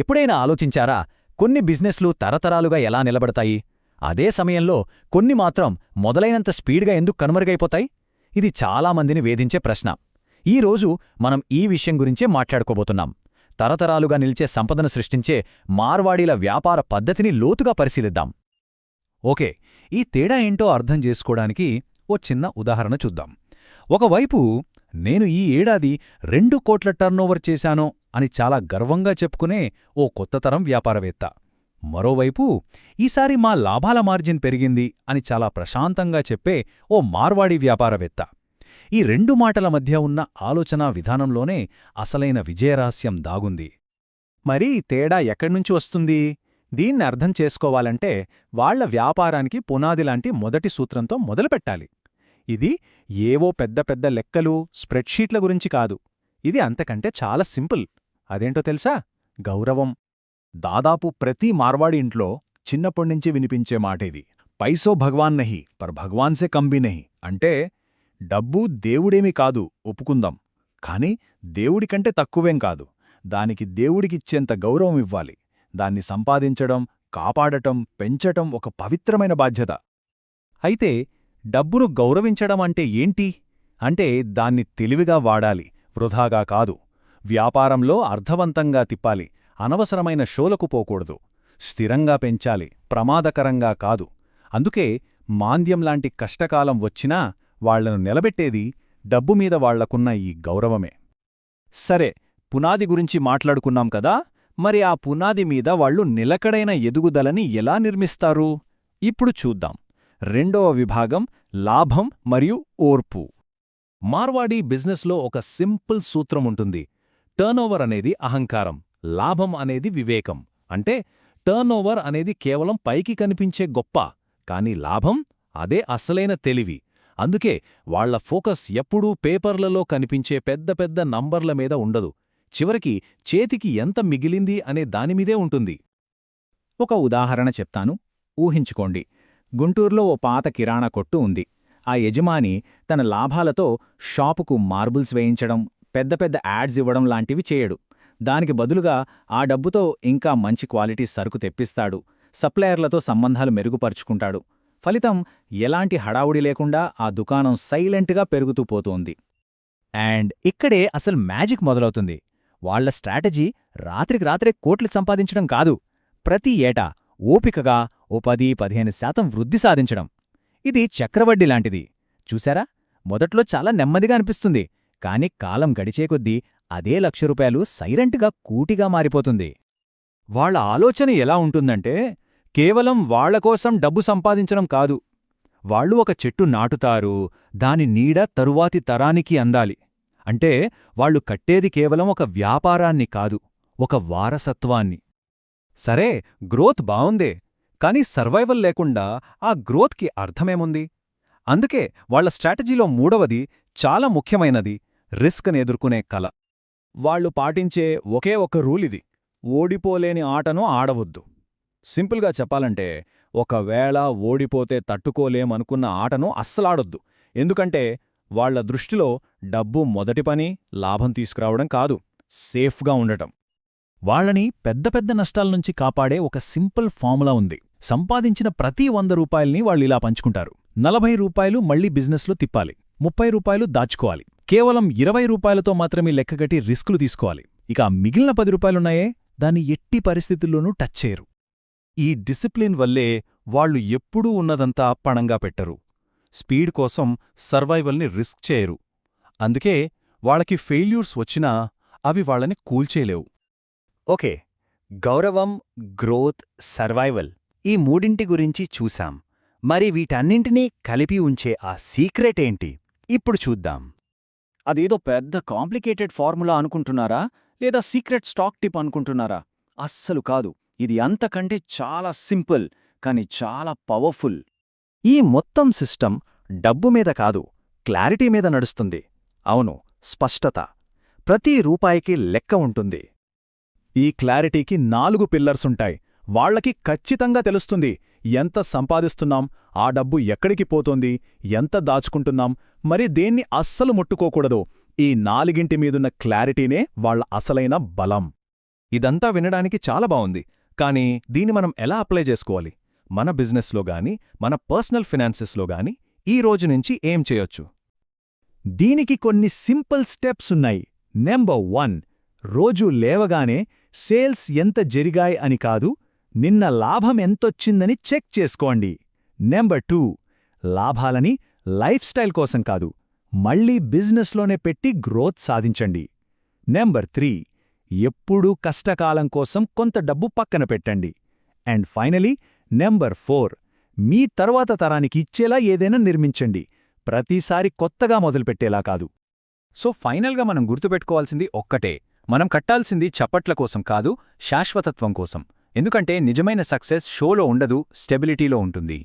ఎప్పుడైనా ఆలోచించారా కొన్ని బిజినెస్లు తరతరాలుగా ఎలా నిలబడతాయి? అదే సమయంలో కొన్ని మాత్రం మొదలైనంత స్పీడ్గా ఎందుకు కనుమరుగైపోతాయి? ఇది చాలామందిని వేధించే ప్రశ్న. ఈరోజు మనం ఈ విషయం గురించే మాట్లాడుకోబోతున్నాం. తరతరాలుగా నిలిచే సంపదను సృష్టించే మార్వాడీల వ్యాపార పద్ధతిని లోతుగా పరిశీలిద్దాం. ఓకే ఈ తేడా ఏంటో అర్థం చేసుకోవడానికి ఓ చిన్న ఉదాహరణ చూద్దాం. ఒకవైపు నేను ఈ ఏడాది రెండు కోట్ల టర్నోవర్ చేశానో అని చాలా గర్వంగా చెప్పుకునే ఓ కొత్త తరం వ్యాపారవేత్త. మరోవైపు ఈసారి మా లాభాల మార్జిన్ పెరిగింది అని చాలా ప్రశాంతంగా చెప్పే ఓ మార్వాడి వ్యాపారవేత్త. ఈ రెండు మాటల మధ్య ఉన్న ఆలోచనా విధానంలోనే అసలైన విజయరహస్యం దాగుంది. మరి తేడా ఎక్కడ్నుంచి వస్తుంది? దీన్ని అర్థం చేసుకోవాలంటే వాళ్ళ వ్యాపారానికి పునాదిలాంటి మొదటి సూత్రంతో మొదలుపెట్టాలి. ఇది ఏవో పెద్ద పెద్ద లెక్కలు స్ప్రెడ్షీట్ల గురించి కాదు. ఇది అంతకంటే చాలా సింపుల్. అదేంటో తెలుసా? గౌరవం. దాదాపు ప్రతి మార్వాడి ఇంట్లో చిన్నప్పటినుంచి వినిపించే మాటేది. పైసో భగవాన్ నహి పర్ భగవాన్సే కంబి నహి. అంటే డబ్బు దేవుడేమీ కాదు ఒప్పుకుందాం. కాని దేవుడికంటే తక్కువేం కాదు. దానికి దేవుడికిచ్చేంత గౌరవం ఇవ్వాలి. దాన్ని సంపాదించడం కాపాడటం పెంచటం ఒక పవిత్రమైన బాధ్యత. అయితే డబ్బును గౌరవించడం అంటే ఏంటి? అంటే దాన్ని తెలివిగా వాడాలి వృధాగా కాదు. వ్యాపారంలో అర్థవంతంగా తిప్పాలి అనవసరమైన షోలకు పోకూడదు. స్థిరంగా పెంచాలి ప్రమాదకరంగా కాదు. అందుకే మాంద్యం లాంటి కష్టకాలం వచ్చినా వాళ్ళను నిలబెట్టేది డబ్బుమీద వాళ్ళకున్న ఈ గౌరవమే. సరే పునాది గురించి మాట్లాడుకున్నాం కదా మరి ఆ పునాది మీద వాళ్ళు నిలకడైన ఎదుగుదలని ఎలా నిర్మిస్తారు? ఇప్పుడు చూద్దాం. రెండవ విభాగం లాభం మరియు ఓర్పు. మార్వాడీ బిజినెస్లో ఒక సింపుల్ సూత్రం ఉంటుంది. టర్నోవర్ అనేది అహంకారం లాభం అనేది వివేకం. అంటే టర్నోవర్ అనేది కేవలం పైకి కనిపించే గొప్ప కాని లాభం అదే అసలైన తెలివి. అందుకే వాళ్ళ ఫోకస్ ఎప్పుడూ పేపర్లలో కనిపించే పెద్ద పెద్ద నంబర్ల మీద ఉండదు. చివరికి చేతికి ఎంత మిగిలింది అనే దానిమీదే ఉంటుంది. ఒక ఉదాహరణ చెప్తాను. ఊహించుకోండి. గుంటూరులో ఓ పాత కిరాణా కొట్టు ఉంది. ఆ యజమాని తన లాభాలతో షాపుకు మార్బుల్స్ వేయించడం పెద్ద పెద్ద యాడ్స్ ఇవ్వడం లాంటివి చేయడు. దానికి బదులుగా ఆ డబ్బుతో ఇంకా మంచి క్వాలిటీ సరుకు తెప్పిస్తాడు. సప్లయర్లతో సంబంధాలు మెరుగుపరుచుకుంటాడు. ఫలితం ఎలాంటి హడావుడి లేకుండా ఆ దుకాణం సైలెంట్గా పెరుగుతూ పోతోంది. అండ్ ఇక్కడే అసలు మ్యాజిక్ మొదలవుతుంది. వాళ్ళ స్ట్రాటజీ రాత్రికి రాత్రే కోట్లు సంపాదించడం కాదు. ప్రతి ఏటా ఓపికగా ఓ పది పదిహేను శాతం వృద్ధి సాధించడం. ఇది చక్రవడ్డీ లాంటిది. చూశారా మొదట్లో చాలా నెమ్మదిగా అనిపిస్తుంది. కాని కాలం గడిచే కొద్దీ అదే లక్ష రూపాయలు సైలెంట్గా కూటిగా మారిపోతుంది. వాళ్ళ ఆలోచన ఎలా ఉంటుందంటే కేవలం వాళ్ళకోసం డబ్బు సంపాదించడం కాదు. వాళ్ళు ఒక చెట్టు నాటుతారు దాని నీడ తరువాతి తరానికి అందాలి. అంటే వాళ్ళు కట్టేది కేవలం ఒక వ్యాపారాన్ని కాదు ఒక వారసత్వాన్ని. సరే గ్రోత్ బావుందే కాని సర్వైవల్ లేకుండా ఆ గ్రోత్కి అర్థమేముంది? అందుకే వాళ్ళ స్ట్రాటజీలో మూడవది చాలా ముఖ్యమైనది రిస్క్ని ఎదుర్కొనే కల. వాళ్ళు పాటించే ఒకే ఒక రూల్ ఇది ఓడిపోలేని ఆటను ఆడవద్దు. సింపుల్గా చెప్పాలంటే ఒకవేళ ఓడిపోతే తట్టుకోలేమనుకున్న ఆటను అస్సలాడొద్దు. ఎందుకంటే వాళ్ళ దృష్టిలో డబ్బు మొదటి పని లాభం తీసుకురావడం కాదు సేఫ్గా ఉండటం. వాళ్ళని పెద్ద పెద్ద నష్టాల నుంచి కాపాడే ఒక సింపుల్ ఫార్ములా ఉంది. సంపాదించిన ప్రతి వంద రూపాయల్ని వాళ్ళిలా పంచుకుంటారు. నలభై రూపాయలు మళ్ళీ బిజినెస్లో తిప్పాలి. ముప్పై రూపాయలు దాచుకోవాలి. కేవలం ఇరవై రూపాయలతో మాత్రమే లెక్కగట్టి రిస్కులు తీసుకోవాలి. ఇక మిగిలిన పది రూపాయలున్నాయే? దాన్ని ఎట్టి పరిస్థితుల్లోనూ టచ్ చేయరు. ఈ డిసిప్లిన్ వల్లే వాళ్ళు ఎప్పుడూ ఉన్నదంతా పణంగా పెట్టరు. స్పీడ్ కోసం సర్వైవల్ని రిస్క్ చేయరు. అందుకే వాళ్ళకి ఫెయిల్యూర్స్ వచ్చినా అవి వాళ్ళని కూల్చేయలేవు ఓకే. గౌరవం గ్రోత్ సర్వైవల్ ఈ మూడింటి గురించి చూశాం. మరి వీటన్నింటినీ కలిపి ఉంచే ఆ సీక్రెట్ ఏంటి? ఇప్పుడు చూద్దాం. అదేదో పెద్ద కాంప్లికేటెడ్ ఫార్ములా అనుకుంటున్నారా? లేదా సీక్రెట్ స్టాక్ టిప్ అనుకుంటున్నారా? అస్సలు కాదు. ఇది అంతకంటే చాలా సింపుల్ కాని చాలా పవర్ఫుల్. ఈ మొత్తం సిస్టమ్ డబ్బు మీద కాదు క్లారిటీ మీద నడుస్తుంది. అవును స్పష్టత. ప్రతి రూపాయికి లెక్క ఉంటుంది. ఈ క్లారిటీకి నాలుగు పిల్లర్సుంటాయి వాళ్ళకి ఖచ్చితంగా తెలుస్తుంది ఎంత సంపాదిస్తున్నాం ఆ డబ్బు ఎక్కడికి పోతోంది ఎంత దాచుకుంటున్నాం మరి దేన్ని అస్సలు ముట్టుకోకూడదు. ఈ నాలుగింటి మీదున్న క్లారిటీనే వాళ్ళ అసలైన బలం. ఇదంతా వినడానికి చాలా బావుంది కానీ దీన్ని మనం ఎలా అప్లై చేసుకోవాలి? మన బిజినెస్లో గాని మన పర్సనల్ ఫినాన్సెస్లో గాని ఈ రోజు నుంచి ఏం చేయొచ్చు? దీనికి కొన్ని సింపుల్ స్టెప్స్ ఉన్నాయి. నెంబర్ వన్ రోజు లేవగానే సేల్స్ ఎంత జరిగాయి అని కాదు నిన్న లాభం ఎంతొచ్చిందని చెక్ చేసుకోండి. నెంబర్ టూ లాభాలని లైఫ్ స్టైల్ కోసం కాదు మళ్ళీ బిజినెస్లోనే పెట్టి గ్రోత్ సాధించండి. నెంబర్ త్రీ ఎప్పుడూ కష్టకాలం కోసం కొంత డబ్బు పక్కన పెట్టండి. అండ్ ఫైనలీ నెంబర్ ఫోర్ మీ తర్వాత తరానికి ఇచ్చేలా ఏదైనా నిర్మించండి. ప్రతిసారి కొత్తగా మొదలుపెట్టేలా కాదు. సో ఫైనల్గా మనం గుర్తుపెట్టుకోవాల్సింది ఒక్కటే. మనం కట్టాల్సింది చప్పట్ల కోసం కాదు శాశ్వతత్వం కోసం. ఎందుకంటే నిజమైన సక్సెస్ షోలో ఉండదు స్టెబిలిటీలో ఉంటుంది.